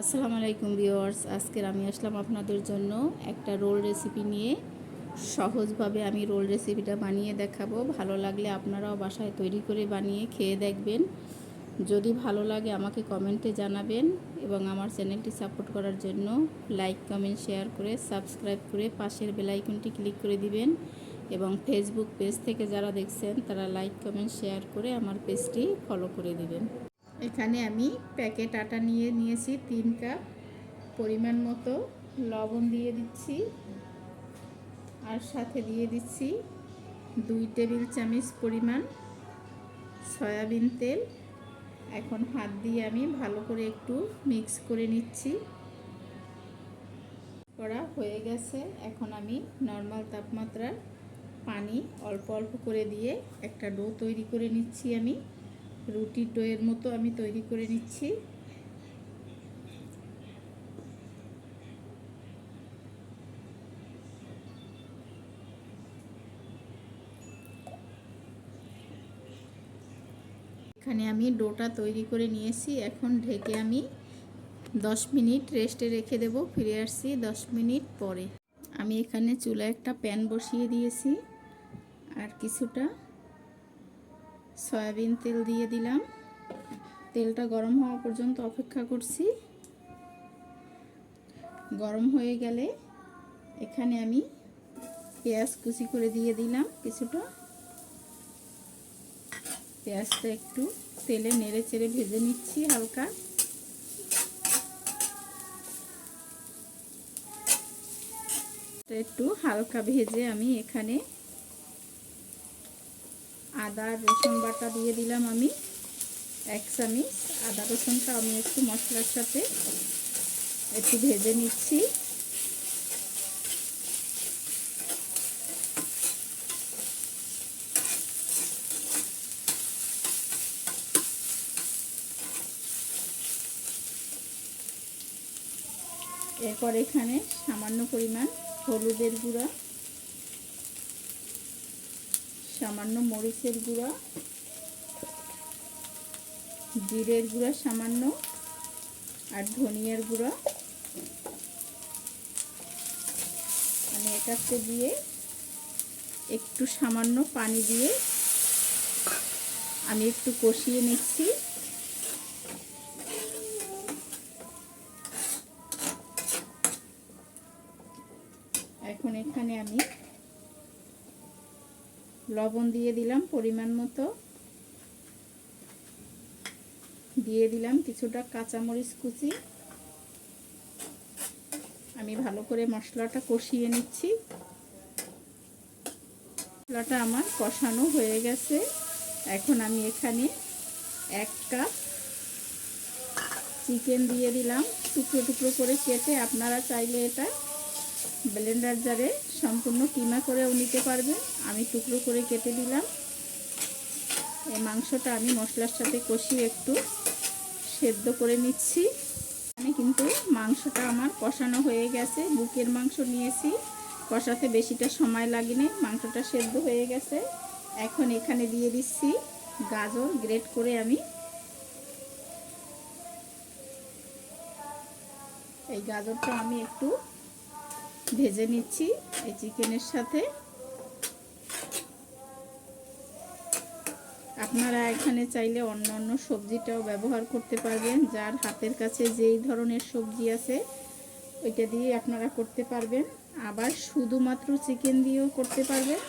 আসসালামু আলাইকুম ভিউয়ার্স আজকের আমি আসলাম আপনাদের জন্য একটা রোল রেসিপি নিয়ে। সহজভাবে আমি রোল রেসিপিটা বানিয়ে দেখাবো। ভালো লাগলে আপনারাও বাসায় তৈরি করে বানিয়ে খেয়ে দেখবেন। যদি ভালো লাগে আমাকে কমেন্টে জানাবেন এবং আমার চ্যানেলটি সাপোর্ট করার জন্য লাইক, কমেন্ট, শেয়ার করে সাবস্ক্রাইব করে পাশের বেলাইকনটি ক্লিক করে দিবেন এবং ফেসবুক পেজ থেকে যারা দেখছেন তারা লাইক, কমেন্ট, শেয়ার করে আমার পেজটি ফলো করে দিবেন। এখানে আমি প্যাকেট আটা নিয়ে নিয়েছি তিন কাপ। পরিমাণ মতো লবণ দিয়ে দিচ্ছি। আর সাথে দিয়ে দিচ্ছি দুই টেবিল চামচ পরিমাণ সয়াবিন তেল। এখন হাত দিয়ে আমি ভালো করে একটু মিক্স করে নিচ্ছি। করা হয়ে গেছে। এখন আমি নর্মাল তাপমাত্রার পানি অল্প অল্প করে দিয়ে একটা ডো তৈরি করে নিচ্ছি আমি। রুটির ডোয়ের মতো আমি তৈরি করে নিচ্ছি। এখানে আমি ডোটা তৈরি করে নিয়েছি। এখন ঢেকে আমি 10 মিনিট রেস্টে রেখে দেব, ফিরে আসছি 10 মিনিট পরে। আমি এখানে চুলা একটা প্যান বসিয়ে দিয়েছি। আর কিছুটা সয়াবিন তেল দিয়ে দিলাম। তেলটা গরম হওয়া পর্যন্ত অপেক্ষা করছি। গরম হয়ে গেলে এখানে আমি পেঁয়াজ কুচি করে দিয়ে দিলাম কিছুটা। পেঁয়াজটা একটু তেলে নেড়ে চেড়ে ভেজে নিচ্ছি হালকা। একটু হালকা ভেজে আমি এখানে আদা, রসুন বাটা দিয়ে দিলাম আমি এক চামিচ। আদা, রসুনটা আমি একটু মশলার সাথে একটু ভেজে নিচ্ছি। এরপর এখানে সামান্য পরিমাণ হলুদের গুঁড়া। সামান্য মরিচের গুঁড়া, জিরের গুঁড়া সামান্য, আর ধনিয়ার গুঁড়া। আমি এটাতে দিয়ে একটু সামান্য পানি দিয়ে আমি একটু কষিয়ে নিচ্ছি এখন এখানে আমি লবণ দিয়ে দিলাম পরিমাণ মতো। দিয়ে দিলাম কিছুটা কাঁচামরিচ কুচি। আমি ভালো করে মশলাটা কষিয়ে নিচ্ছি। মশলাটা আমার কষানো হয়ে গেছে। এখন আমি এখানে এক কাপ চিকেন দিয়ে দিলাম। টুকরো টুকরো করে কেটে আপনারা চাইলে এটা ব্লেন্ডার জারে সম্পূর্ণ কিমা করেও নিতে পারবেন। আমি টুকরো করে কেটে দিলাম। এই মাংসটা আমি মশলার সাথে কষিয়ে একটু সেদ্ধ করে নিচ্ছি। এখানে কিন্তু মাংসটা আমার কষানো হয়ে গেছে। বুকের মাংস নিয়েছি। কষাতে বেশিটা সময় লাগেনি। মাংসটা সেদ্ধ হয়ে গেছে। এখন এখানে দিয়ে দিচ্ছি গাজর গ্রেট করে আমি। এই গাজরটা আমি একটু ভেজে নিচ্ছি এই চিকেনের সাথে। আপনারা এখানে চাইলে অন্য অন্য সবজিটাও ব্যবহার করতে পারবেন। যার হাতের কাছে যেই ধরনের সবজি আছে, ওইটা দিয়ে আপনারা করতে পারবেন। আবার শুধুমাত্র চিকেন দিয়েও করতে পারবেন।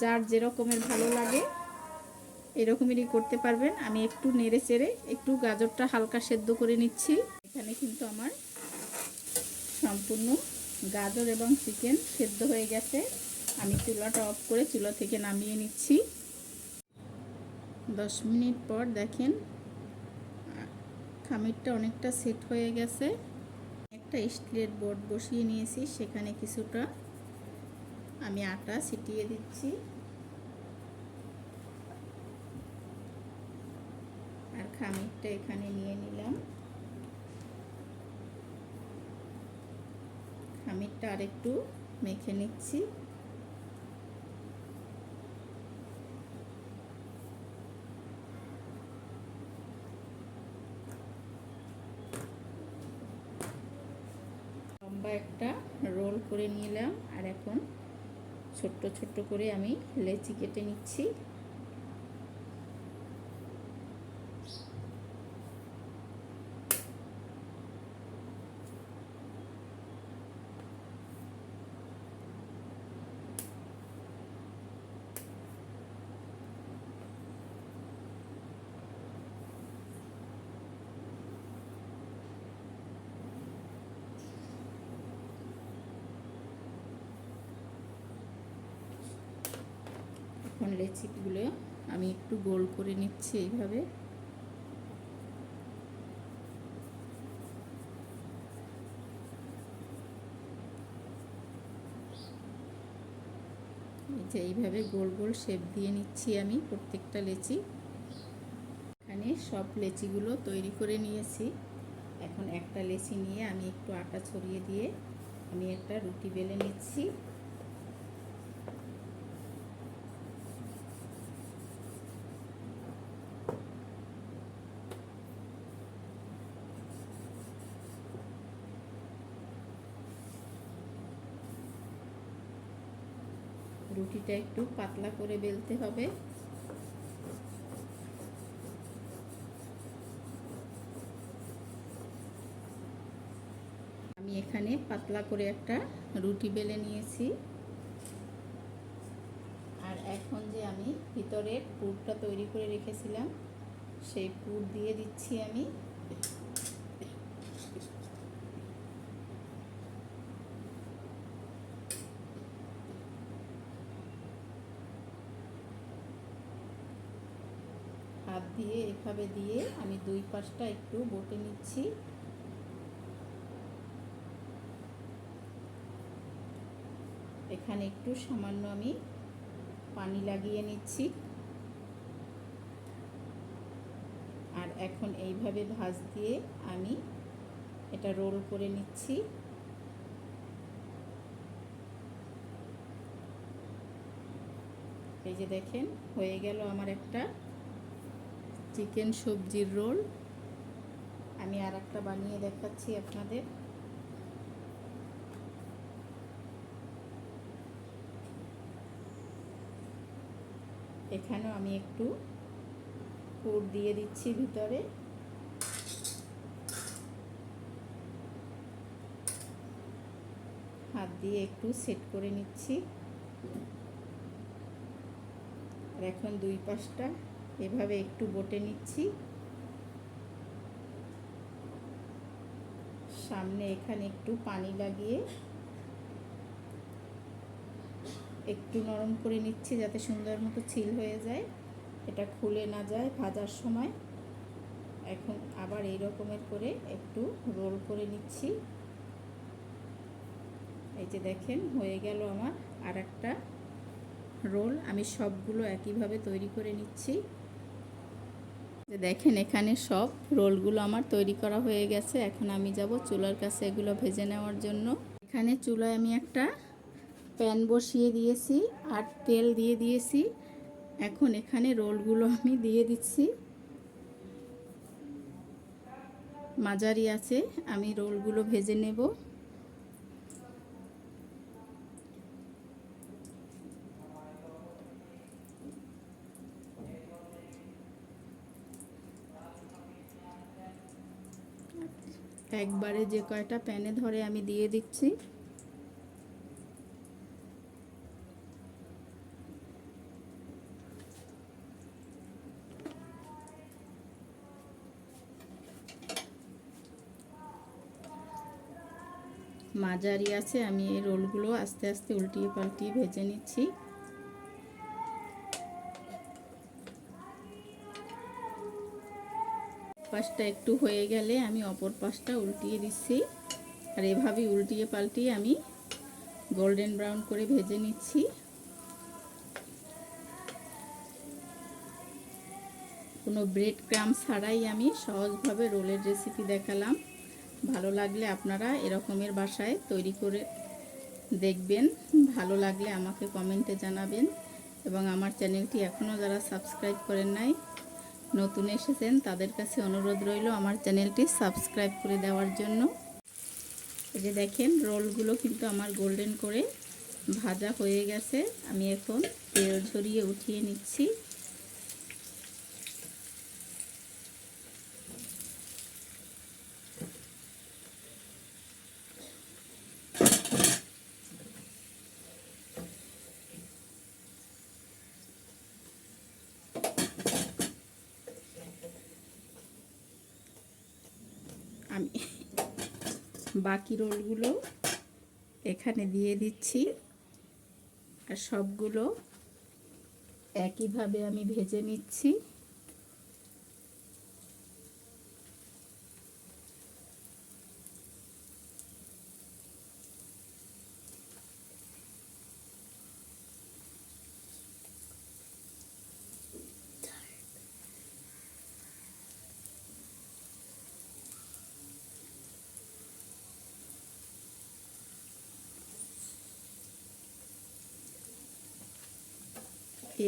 যার যেরকমের ভালো লাগে, এরকমেরই করতে পারবেন। আমি একটু নেড়ে চেড়ে একটু গাজরটা হালকা সেদ্ধ করে নিচ্ছি। এখানে কিন্তু আমার সম্পূর্ণ গাজর এবং চিকেন সেদ্ধ হয়ে গেছে। আমি চুলাটা অফ করে চুলা থেকে নামিয়ে নিচ্ছি। দশ মিনিট পর দেখেন, খামিরটা অনেকটা সেট হয়ে গেছে। একটা স্টিলের বোর্ড বসিয়ে নিয়েছি, সেখানে কিছুটা আমি আটা ছিটিয়ে দিচ্ছি। আর খামিরটা এখানে নিয়ে নিলাম। খামিরটা আরেকটু মেখে নিচ্ছি। লম্বা একটা রোল করে নিলাম, আর এখন ছোট্ট ছোট্ট করে আমি লেচি কেটে নিচ্ছি। লেচিগুলো আমি একটু গোল করে নিচ্ছি এইভাবে। যে এইভাবে গোল গোল শেপ দিয়ে নিচ্ছি আমি প্রত্যেকটা লেচি। এখানে সব লেচিগুলো তৈরি করে নিয়েছি। এখন একটা লেচি নিয়ে আমি একটু আটা ছড়িয়ে দিয়ে আমি একটা রুটি বেলে নিচ্ছি। রুটিটা একটু পাতলা করে বেলতে হবে। আমি এখানে পাতলা করে একটা রুটি বেলে নিয়েছি। আর এখন যে আমি ভিতরের পুরটা তৈরি করে রেখেছিলাম, সেই পুর দিয়ে দিচ্ছি আমি হাত দিয়ে এভাবে দিয়ে আমি দুই পাশটা একটু বটে নিচ্ছি। এখানে একটু সামান্য আমি পানি লাগিয়ে নিচ্ছি। আর এখন এইভাবে ভাজ দিয়ে আমি এটা রোল করে নিচ্ছি। এই যে দেখেন, হয়ে গেল আমার একটা চিকেন সবজির রোল। আমি আর একটা বানিয়ে দেখাচ্ছি আপনাদের। এখানেও আমি একটু পুর দিয়ে দিচ্ছি ভিতরে। হাত দিয়ে একটু সেট করে নিচ্ছি। আর এখন দুই পাশটা এভাবে একটু বটে নিচ্ছি। সামনে এখানে একটু পানি লাগিয়ে একটু নরম করে নিচ্ছি যাতে সুন্দর মতো ছিল হয়ে যায়। এটা খুলে না যায় ভাজার সময়। এখন আবার এই রকমের করে একটু রোল করে নিচ্ছি। এই যে দেখেন, হয়ে গেল আমার আর একটা রোল। আমি সবগুলো একইভাবে তৈরি করে নিচ্ছি। দেখেন, এখানে সব রোলগুলো আমার তৈরি করা হয়ে গেছে। এখন আমি যাব চুলার কাছে এগুলো ভেজে নেওয়ার জন্য। এখানে চুলায় আমি একটা প্যান বসিয়ে দিয়েছি আর তেল দিয়ে দিয়েছি। এখন এখানে রোলগুলো আমি দিয়ে দিচ্ছি। মাঝারি আছে, আমি রোলগুলো ভেজে নেব। একবারে যে কয়টা প্যানে ধরে আমি দিয়ে দিচ্ছি। মাঝারি আছে, আমি এই রোলগুলো আস্তে আস্তে উল্টিয়ে পাল্টিয়ে ভেজে নিচ্ছি। পাশটা একটু হয়ে গেলে আমি অপর পাশটা উল্টিয়ে দিচ্ছি। আর এভাবেই উল্টিয়ে পাল্টিয়ে আমি গোল্ডেন ব্রাউন করে ভেজে নিচ্ছি। কোনো ব্রেড ক্রাম ছাড়াই আমি সহজভাবে রোলের রেসিপি দেখালাম। ভালো লাগলে আপনারা এরকমের বাসায় তৈরি করে দেখবেন। ভালো লাগলে আমাকে কমেন্টে জানাবেন। এবং আমার চ্যানেলটি এখনও যারা সাবস্ক্রাইব করেন নাই নতুন এসেছেন, তাদের কাছে অনুরোধ রইল আমার চ্যানেলটি সাবস্ক্রাইব করে দেওয়ার জন্য। এই যে দেখেন, রোলগুলো কিন্তু আমার গোল্ডেন করে ভাজা হয়ে গেছে। আমি এখন তেল ঝরিয়ে উঠিয়ে নিচ্ছি। আমি বাকি রোলগুলো এখানে দিয়ে দিচ্ছি আর সবগুলো একইভাবে আমি ভেজে নিচ্ছি।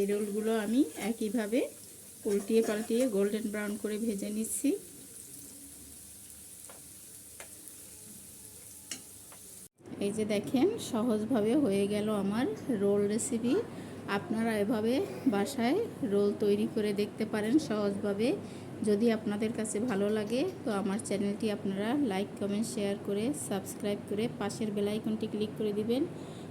এই রোলগুলো আমি একইভাবে উল্টিয়ে পাল্টিয়ে গোল্ডেন ব্রাউন করে ভেজে নিচ্ছি। এই যে দেখেন, সহজভাবে হয়ে গেল আমার রোল রেসিপি আপনারা এভাবে বাসায় রোল তৈরি করে দেখতে পারেন সহজভাবে। যদি আপনাদের কাছে ভালো লাগে, তো আমার চ্যানেলটি আপনারা লাইক কমেন্ট শেয়ার করে সাবস্ক্রাইব করে পাশের বেলাইকনটি ক্লিক করে দিবেন।